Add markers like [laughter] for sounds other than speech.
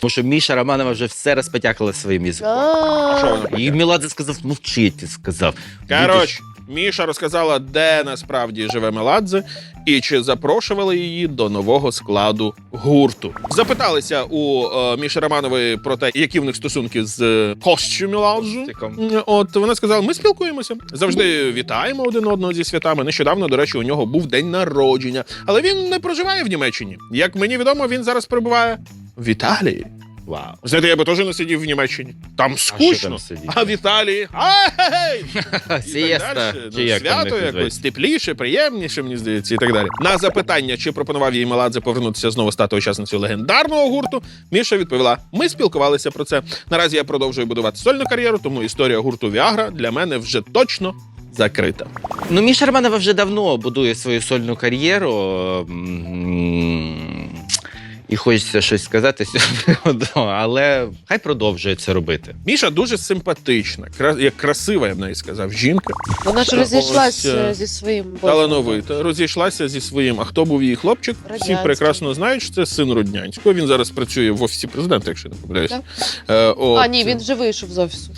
Тому що Міша Романова вже все розпотякала своїм язиком. Що І Меладзе сказав, мовчити, сказав. Коротше, Міша розказала, де насправді живе Меладзе і чи запрошували її до нового складу гурту. Запиталися у е, Міші Романової про те, які в них стосунки з е, Костю Меладзе. От вона сказала: ми спілкуємося, завжди вітаємо один одного зі святами. Нещодавно, до речі, у нього був день народження, але він не проживає в Німеччині. Як мені відомо, він зараз перебуває в Італії. Вау. Знаєте, я би теж не сидів в Німеччині. Там скучно. там сидіти? А в Італії. Ай! [laughs] І Сієста. Чи Ну, як там свято їх якось називають? тепліше, приємніше, мені здається, і так далі. На запитання, чи пропонував їй Меладзе повернутися знову стати учасницею легендарного гурту, Міша відповіла: ми спілкувалися про це. Наразі я продовжую будувати сольну кар'єру, тому історія гурту Віагра для мене вже точно закрита. Ну, Міша Романова вже давно будує свою сольну кар'єру. м, І хочеться щось сказати з цього приводу, але хай продовжує це робити. Міша дуже симпатична, кра- як красива, я б навіть сказав, жінка. Вона ж Ось, розійшлась е, е, зі своїм босом. Талановита, розійшлася зі своїм. А хто був її хлопчик? Всі прекрасно знають, що це син Руднянського. Він зараз працює в офісі президента, якщо не помиляюсь. Так. Е, от. А, ні, він вже вийшов з офісу.